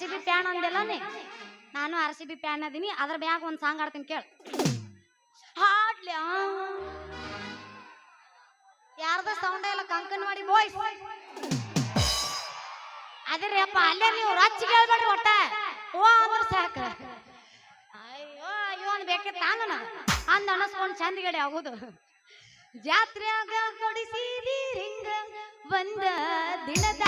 C B PAN ಅಂದಿಲ್ಲ ನೀ ನಾನು ಆರ್ ಸಿ ಬಿ ಪ್ಯಾನ್ ಅದೀನಿ, ಅದ್ರ ಬ್ಯಾಗ್ ಒಂದು ಸಾಂಗ್ ಆಡ್ತೀನಿ ಕೇಳ. ಹಾಡ್ಲಿ? ಯಾರ್ದ ಸೌಂಡ್ ಇಲ್ಲ, ಕಂಕನ್ ಮಾಡಿ ಬಾಯ್ಸ್ ಅದ್ರಿ ಅಪ್ಪ ಅಲ್ಲೇ ನೀವು ರಚ್ ಕೇಳ್ಬೇಡ್ರಿ ಒಟ್ಟ. ಓ ಅಂದ್ರ ಸಾಕ. ಅಯ್ಯೋ ಅಯ್ಯೋ ಅಂದ್ ಬೇಕಿತ್ತ ನಾನು ಅಂದ ಅನಸ್ಕೊಂಡ್ ಚಂದಗಡೆ ಆಗೋದು. ಜಾತ್ರೆಯಾಗ ಕೊಡಿಸಿ ರಿಂಗ, ಬಂದ ದಿನದ